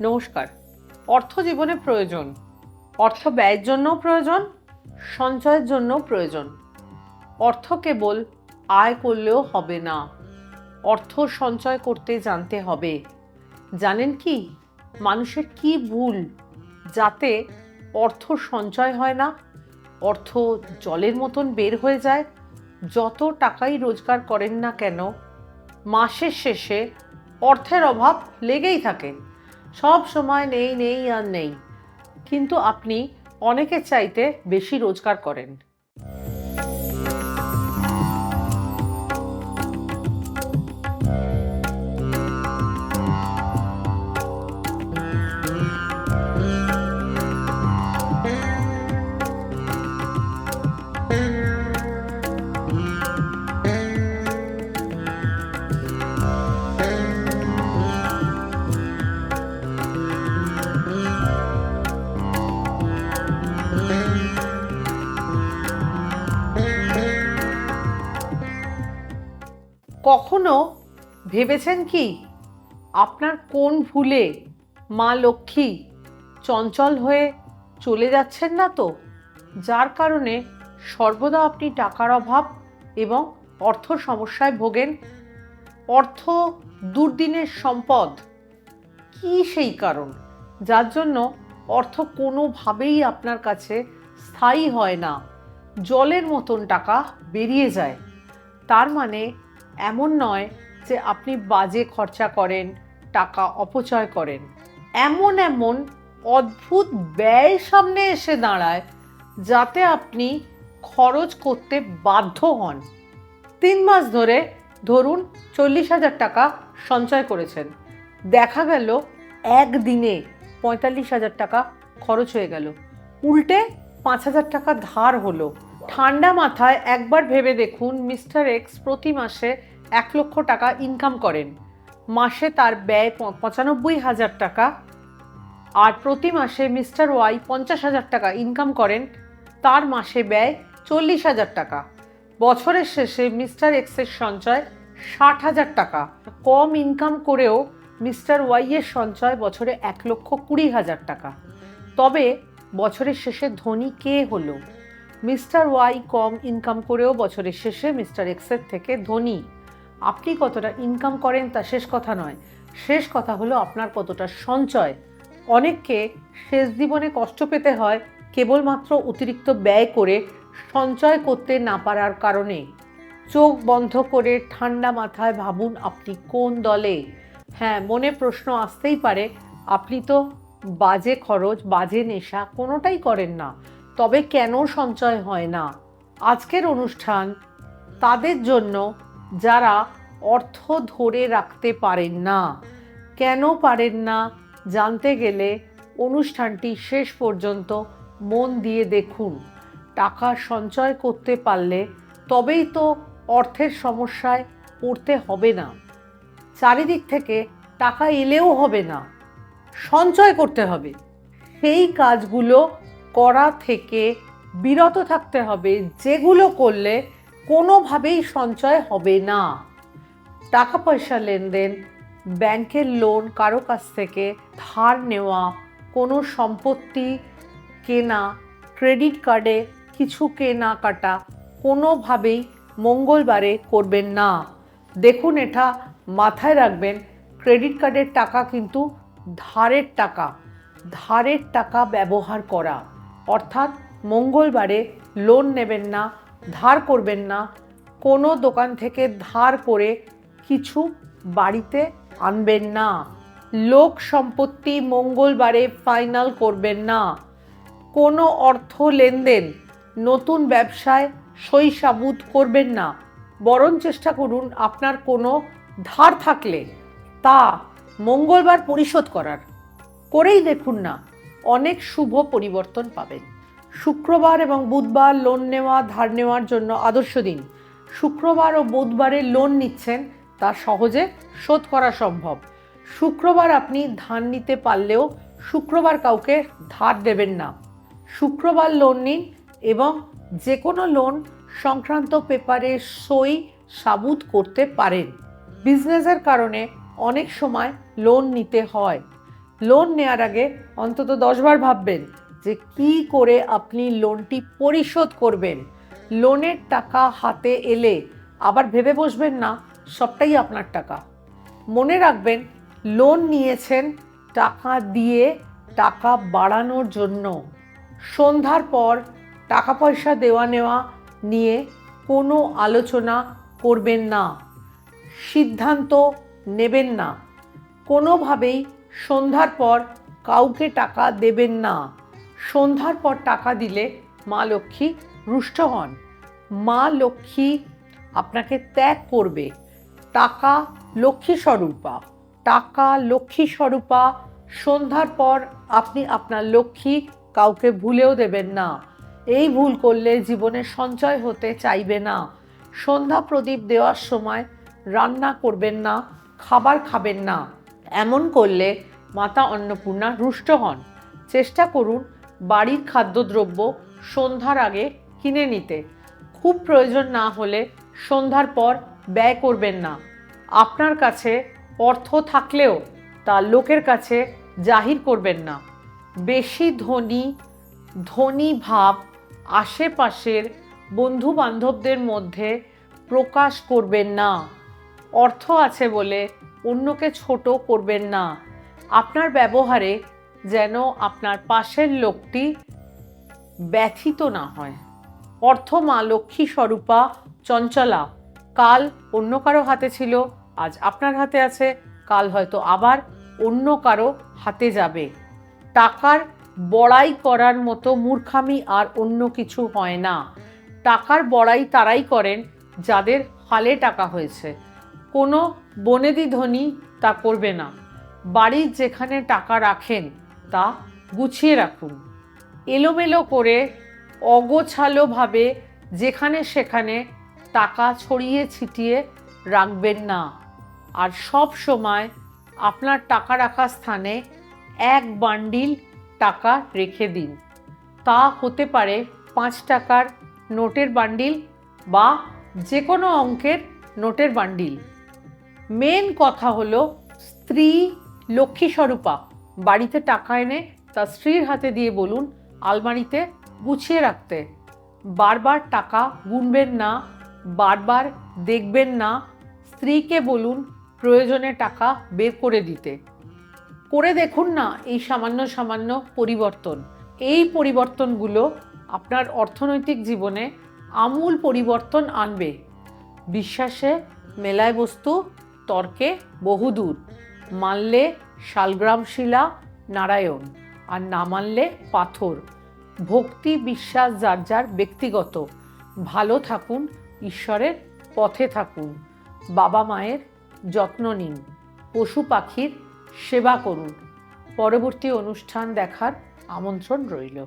নমস্কার। অর্থ জীবনে প্রয়োজন, অর্থ ব্যয়ের জন্যও প্রয়োজন, সঞ্চয়ের জন্যও প্রয়োজন। অর্থ কেবল আয় করলেও হবে না, অর্থ সঞ্চয় করতে জানতে হবে। জানেন কি, মানুষের কি ভুল যাতে অর্থ সঞ্চয় হয় না? অর্থ জলের মতন বের হয়ে যায়, যত টাকাই রোজগার করেন না কেন, মাসের শেষে অর্থের অভাব লেগেই থাকে। সব সময় নেই নেই আর নেই। কিন্তু আপনি অনেকের চাইতে বেশি রোজগার করেন। কখনো ভেবেছেন কি আপনার কোন ভুলে মা লক্ষ্মী চঞ্চল হয়ে চলে যাচ্ছেন না তো? যার কারণে সর্বদা আপনি টাকার অভাব এবং অর্থ সমস্যায় ভোগেন। অর্থ দুর্দিনের সম্পদ। কি সেই কারণ? যার জন্য অর্থ কোনোভাবেই আপনার কাছে স্থায়ী হয় না। জলের মতন টাকা বেরিয়ে যায়। তার মানে এমন নয় যে আপনি বাজে খরচা করেন, টাকা অপচয় করেন। এমন এমন অদ্ভুত ব্যয় সামনে এসে দাঁড়ায় যাতে আপনি খরচ করতে বাধ্য হন। তিন মাস ধরে ধরুন চল্লিশ হাজার টাকা সঞ্চয় করেছেন। দেখা গেল একদিনে পঁয়তাল্লিশ হাজার টাকা খরচ হয়ে গেল। উল্টে পাঁচ হাজার টাকা ধার হলো। ঠান্ডা মাথায় একবার ভেবে দেখুন মিস্টার এক্স প্রতি মাসে এক লক্ষ টাকা ইনকাম করেন। মাসে তার ব্যয় পঁচানব্বই হাজার টাকা। আর প্রতি মাসে মিস্টার ওয়াই পঞ্চাশ হাজার টাকা ইনকাম করেন, তার মাসে ব্যয় চল্লিশ হাজার টাকা। বছরের শেষে মিস্টার এক্সের সঞ্চয় ষাট হাজার টাকা। কম ইনকাম করেও মিস্টার ওয়াইয়ের সঞ্চয় বছরে এক লক্ষ কুড়ি হাজার টাকা। তবে বছরের শেষে ধনী কে হলো? মিস্টার ওয়াই কম ইনকাম করেও বছরের শেষে মিস্টার এক্সের থেকে ধনী। আপনি কতটা ইনকাম করেন তা শেষ কথা নয়। শেষ কথা হলো আপনার কতটা সঞ্চয়। অনেককে শেষ জীবনে কষ্ট পেতে হয় কেবলমাত্র অতিরিক্ত ব্যয় করে সঞ্চয় করতে না পারার কারণে। চোখ বন্ধ করে ঠান্ডা মাথায় ভাবুন আপনি কোন দলে। হ্যাঁ মনে প্রশ্ন আসতেই পারে, আপনি তো বাজে খরচ, বাজে নেশা কোনোটাই করেন না। তবে কেন সঞ্চয় হয় না? আজকের অনুষ্ঠান তাদের জন্য যারা অর্থ ধরে রাখতে পারেন না। কেন পারেন না জানতে গেলে অনুষ্ঠানটি শেষ পর্যন্ত মন দিয়ে দেখুন। টাকা সঞ্চয় করতে পারলে তবেই তো অর্থের সমস্যায় পড়তে হবে না। চারিদিক থেকে টাকা এলেও হবে না। সঞ্চয় করতে হবে। সেই কাজগুলো করা থেকে বিরত থাকতে হবে, যেগুলো করলে কোনোভাবেই সঞ্চয় হবে না। টাকা পয়সা লেনদেন, ব্যাংকের লোন, কারও কাছ থেকে ধার নেওয়া, কোনো সম্পত্তি কেনা, ক্রেডিট কার্ডে কিছু কেনাকাটা কোনোভাবেই মঙ্গলবারে করবেন না। দেখুন এটা মাথায় রাখবেন, ক্রেডিট কার্ডের টাকা কিন্তু ধারের টাকা ধারের টাকা ব্যবহার করা। অর্থাৎ মঙ্গলবারে লোন নেবেন না, ধার করবেন না, কোনো দোকান থেকে ধার করে কিছু বাড়িতে আনবেন না। লোক সম্পত্তি মঙ্গলবারে ফাইনাল করবেন না। কোনো অর্থ লেনদেন নতুন ব্যবসায় সই সাবুত করবেন না। বরং চেষ্টা করুন আপনার কোনো ধার থাকলে তা মঙ্গলবার পরিশোধ করার। করেই দেখুন না অনেক শুভ পরিবর্তন পাবেন। শুক্রবার এবং বুধবার লোন নেওয়া, ধার নেওয়ার জন্য আদর্শ দিন। শুক্রবার ও বুধবারে লোন নিচ্ছেন, তা সহজে শোধ করা সম্ভব। শুক্রবার আপনি ধার নিতে পারলেও শুক্রবার কাউকে ধার দেবেন না। শুক্রবার লোন নিন এবং যে কোনো লোন সংক্রান্ত পেপারে সই সাবুত করতে পারেন। বিজনেসের কারণে অনেক সময় লোন নিতে হয়। লোন নেওয়ার আগে অন্তত দশবার ভাববেন যে কি করে আপনি লোনটি পরিশোধ করবেন। লোনের টাকা হাতে এলে আবার ভেবে বসবেন না, সবটাই আপনার টাকা। মনে রাখবেন লোন নিয়েছেন টাকা দিয়ে টাকা বাড়ানোর জন্য। সন্ধ্যার পর টাকা পয়সা দেওয়া নেওয়া নিয়ে কোনো আলোচনা করবেন না। সিদ্ধান্ত নেবেন না। কোনোভাবেই সন্ধ্যার পর কাউকে টাকা দেবেন না। সন্ধ্যার পর টাকা দিলে মা লক্ষ্মী রুষ্ট হন। মা লক্ষ্মী আপনাকে ত্যাগ করবে। টাকা লক্ষ্মী স্বরূপা, টাকা লক্ষ্মী স্বরূপা, সন্ধ্যার পর আপনি আপনার লক্ষ্মী কাউকে ভুলেও দেবেন না। এই ভুল করলে জীবনে সঞ্চয় হতে চাইবে না। সন্ধ্যা প্রদীপ দেওয়ার সময় রান্না করবেন না, খাবার খাবেন না। এমন করলে মাতা অন্নপূর্ণা রুষ্ট হন। চেষ্টা করুন বাড়ির খাদ্যদ্রব্য সন্ধ্যার আগে কিনে নিতে। খুব প্রয়োজন না হলে সন্ধ্যার পর ব্যয় করবেন না। আপনার কাছে অর্থ থাকলেও তা লোকের কাছে জাহির করবেন না। বেশি ধনী ধনী ভাব আশেপাশের বন্ধু বান্ধবদের মধ্যে প্রকাশ করবেন না। অর্থ আছে বলে অন্যকে ছোট করবেন না। আপনার ব্যবহারে যেন আপনার পাশের লোকটি ব্যথিত না হয়। অর্থ মা লক্ষ্মী স্বরূপা চঞ্চলা, কাল অন্য কারও হাতে ছিল, আজ আপনার হাতে আছে, কাল হয়তো আবার অন্য কারও হাতে যাবে। টাকার বড়াই করার মতো মূর্খামি আর অন্য কিছু হয় না। টাকার বড়াই তারাই করেন যাদের হালে টাকা হয়েছে। কোনো বনেদি ধনী তা করবে না। বাড়ির যেখানে টাকা রাখেন, তা গুছিয়ে রাখুন। এলোমেলো করে, অগোছালোভাবে যেখানে সেখানে টাকা ছড়িয়ে ছিটিয়ে রাখবেন না। আর সব সময় আপনার টাকা রাখার স্থানে এক বান্ডিল টাকা রেখে দিন। তা হতে পারে পাঁচ টাকার নোটের বান্ডিল বা যে কোনো অঙ্কের নোটের বান্ডিল। মেন কথা হলো স্ত্রী লক্ষ্মী স্বরূপা। বাড়িতে টাকা এনে তার স্ত্রীর হাতে দিয়ে বলুন, আলমারিতে গুছিয়ে রাখতে। বারবার টাকা গুনবেন না, বারবার দেখবেন না, স্ত্রীকে বলুন প্রয়োজনে টাকা বের করে দিতে। করে দেখুন না এই সামান্য সামান্য পরিবর্তন। এই পরিবর্তনগুলো আপনার অর্থনৈতিক জীবনে আমূল পরিবর্তন আনবে। বিশ্বাসে মেলায় বস্তু তর্কে বহুদূর। মানলে শালগ্রাম শিলা, নারায়ণ। আর না মানলে পাথর। ভক্তি বিশ্বাস যার যার ব্যক্তিগত। ভালো থাকুন, ঈশ্বরের পথে থাকুন। বাবা মায়ের যত্ন নিন। পশু পাখির সেবা করুন। পরবর্তী অনুষ্ঠান দেখার আমন্ত্রণ রইল।